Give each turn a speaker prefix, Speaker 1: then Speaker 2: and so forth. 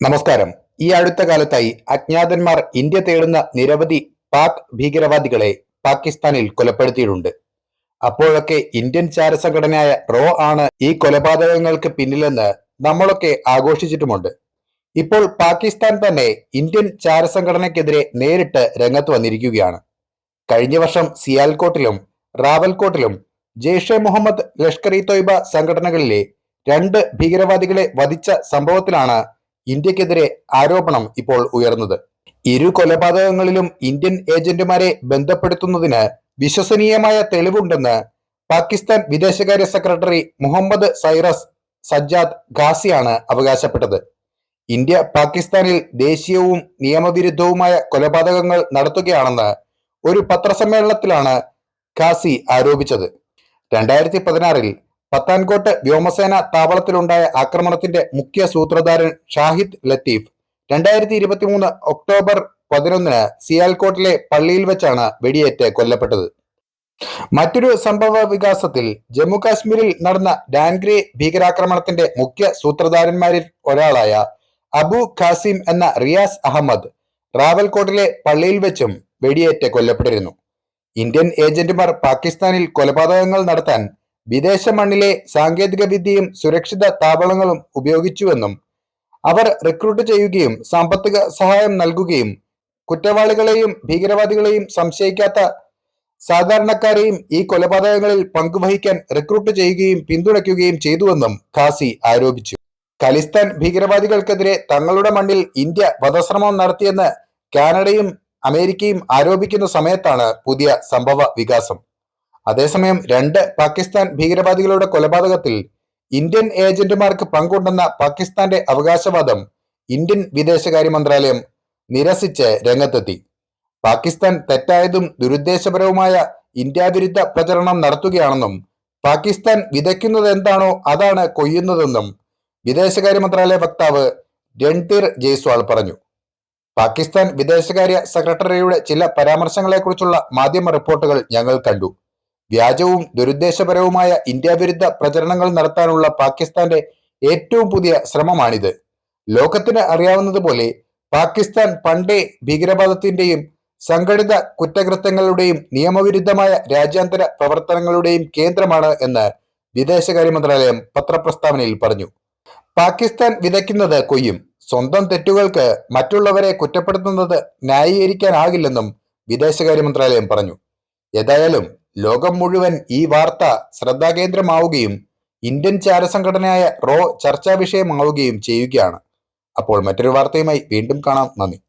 Speaker 1: നമസ്കാരം. ഈ അടുത്ത കാലത്തായി അജ്ഞാതന്മാർ ഇന്ത്യ തേടുന്ന നിരവധി പാക് ഭീകരവാദികളെ പാകിസ്ഥാനിൽ കൊലപ്പെടുത്തിയിട്ടുണ്ട്. അപ്പോഴൊക്കെ ഇന്ത്യൻ ചാരസംഘടനയായ റോ ആണ് ഈ കൊലപാതകങ്ങൾക്ക് പിന്നിലെന്ന് നമ്മളൊക്കെ ആഘോഷിച്ചിട്ടുമുണ്ട്. ഇപ്പോൾ പാകിസ്ഥാൻ തന്നെ ഇന്ത്യൻ ചാരസംഘടനയ്ക്കെതിരെ നേരിട്ട് രംഗത്ത് വന്നിരിക്കുകയാണ്. കഴിഞ്ഞ വർഷം സിയാൽകോട്ടിലും റാവൽകോട്ടിലും ജെയ്ഷെ മുഹമ്മദ് ലഷ്കർ ഇ തൊയ്ബ സംഘടനകളിലെ രണ്ട് ഭീകരവാദികളെ വധിച്ച സംഭവത്തിലാണ് ഇന്ത്യക്കെതിരെ ആരോപണം ഇപ്പോൾ ഉയർന്നത്. ഇരു കൊലപാതകങ്ങളിലും ഇന്ത്യൻ ഏജന്റുമാരെ ബന്ധപ്പെടുത്തുന്നതിന് വിശ്വസനീയമായ തെളിവുണ്ടെന്ന് പാകിസ്ഥാൻ വിദേശകാര്യ സെക്രട്ടറി മുഹമ്മദ് സൈറസ് സജ്ജാദ് ഖാസിയാണ് അവകാശപ്പെട്ടത്. ഇന്ത്യ പാകിസ്ഥാനിൽ ദേശീയവും നിയമവിരുദ്ധവുമായ കൊലപാതകങ്ങൾ നടത്തുകയാണെന്ന് ഒരു പത്രസമ്മേളനത്തിലാണ് ഖാസി ആരോപിച്ചത്. രണ്ടായിരത്തി പതിനാറിൽ പത്താൻകോട്ട് വ്യോമസേന താവളത്തിലുണ്ടായ ആക്രമണത്തിന്റെ മുഖ്യ സൂത്രധാരൻ ഷാഹിദ് ലത്തീഫ്. രണ്ടായിരത്തി ഇരുപത്തിമൂന്ന് ഒക്ടോബർ പതിനൊന്നിന് സിയാൽകോട്ടിലെ പള്ളിയിൽ വെച്ചാണ് വെടിയേറ്റ് കൊല്ലപ്പെട്ടത്. മറ്റൊരു സംഭവ വികാസത്തിൽ ജമ്മു കാശ്മീരിൽ നടന്ന ഡാൻഗ്രി ഭീകരാക്രമണത്തിന്റെ മുഖ്യ സൂത്രധാരന്മാരിൽ ഒരാളായ അബു ഖാസിം എന്ന റിയാസ് അഹമ്മദ് റാവൽകോട്ടിലെ പള്ളിയിൽ വെച്ചും വെടിയേറ്റ് കൊല്ലപ്പെട്ടിരുന്നു. ഇന്ത്യൻ ഏജന്റുമാർ പാകിസ്ഥാനിൽ കൊലപാതകങ്ങൾ നടത്താൻ വിദേശ മണ്ണിലെ സാങ്കേതിക വിദ്യയും സുരക്ഷിത താവളങ്ങളും ഉപയോഗിച്ചുവെന്നും അവർ റിക്രൂട്ട് ചെയ്യുകയും സാമ്പത്തിക സഹായം നൽകുകയും കുറ്റവാളികളെയും ഭീകരവാദികളെയും സംശയിക്കാത്ത സാധാരണക്കാരെയും ഈ കൊലപാതകങ്ങളിൽ പങ്കുവഹിക്കാൻ റിക്രൂട്ട് ചെയ്യുകയും പിന്തുണയ്ക്കുകയും ചെയ്തുവെന്നും ഖാസി ആരോപിച്ചു. ഖലിസ്ഥാൻ ഭീകരവാദികൾക്കെതിരെ തങ്ങളുടെ മണ്ണിൽ ഇന്ത്യ വധശ്രമം നടത്തിയെന്ന് കാനഡയും അമേരിക്കയും ആരോപിക്കുന്ന സമയത്താണ് പുതിയ സംഭവ വികാസം. അതേസമയം രണ്ട് പാകിസ്ഥാൻ ഭീകരവാദികളുടെ കൊലപാതകത്തിൽ ഇന്ത്യൻ ഏജന്റുമാർക്ക് പങ്കുണ്ടെന്ന പാകിസ്ഥാന്റെ അവകാശവാദം ഇന്ത്യൻ വിദേശകാര്യ മന്ത്രാലയം നിരസിച്ച് രംഗത്തെത്തി. പാകിസ്ഥാൻ തെറ്റായതും ദുരുദ്ദേശപരവുമായ ഇന്ത്യാവിരുദ്ധ പ്രചരണം നടത്തുകയാണെന്നും പാകിസ്ഥാൻ വിതയ്ക്കുന്നത് എന്താണോ അതാണ് കൊയ്യുന്നതെന്നും വിദേശകാര്യ മന്ത്രാലയ വക്താവ് രൺധീർ ജയ്സ്വാൾ പറഞ്ഞു. പാകിസ്ഥാൻ വിദേശകാര്യ സെക്രട്ടറിയുടെ ചില പരാമർശങ്ങളെക്കുറിച്ചുള്ള മാധ്യമ റിപ്പോർട്ടുകൾ ഞങ്ങൾ കണ്ടു. വ്യാജവും ദുരുദ്ദേശപരവുമായ ഇന്ത്യാവിരുദ്ധ പ്രചരണങ്ങൾ നടത്താനുള്ള പാകിസ്ഥാന്റെ ഏറ്റവും പുതിയ ശ്രമമാണിത്. ലോകത്തിന് അറിയാവുന്നതുപോലെ പാകിസ്ഥാൻ പണ്ടേ ഭീകരവാദത്തിന്റെയും സംഘടിത കുറ്റകൃത്യങ്ങളുടെയും നിയമവിരുദ്ധമായ രാജ്യാന്തര പ്രവർത്തനങ്ങളുടെയും കേന്ദ്രമാണ് എന്ന് വിദേശകാര്യ മന്ത്രാലയം പത്രപ്രസ്താവനയിൽ പറഞ്ഞു. പാകിസ്ഥാൻ വിതയ്ക്കുന്നത് കൊയ്യും. സ്വന്തം തെറ്റുകൾക്ക് മറ്റുള്ളവരെ കുറ്റപ്പെടുത്തുന്നത് ന്യായീകരിക്കാനാകില്ലെന്നും വിദേശകാര്യ മന്ത്രാലയം പറഞ്ഞു. ഏതായാലും ലോകം മുഴുവൻ ഈ വാർത്ത ശ്രദ്ധാകേന്ദ്രമാവുകയും ഇന്ത്യൻ ചാരസംഘടനയായ റോ ചർച്ചാ വിഷയമാവുകയും ചെയ്യുകയാണ്. അപ്പോൾ മറ്റൊരു വാർത്തയുമായി വീണ്ടും കാണാം. നന്ദി.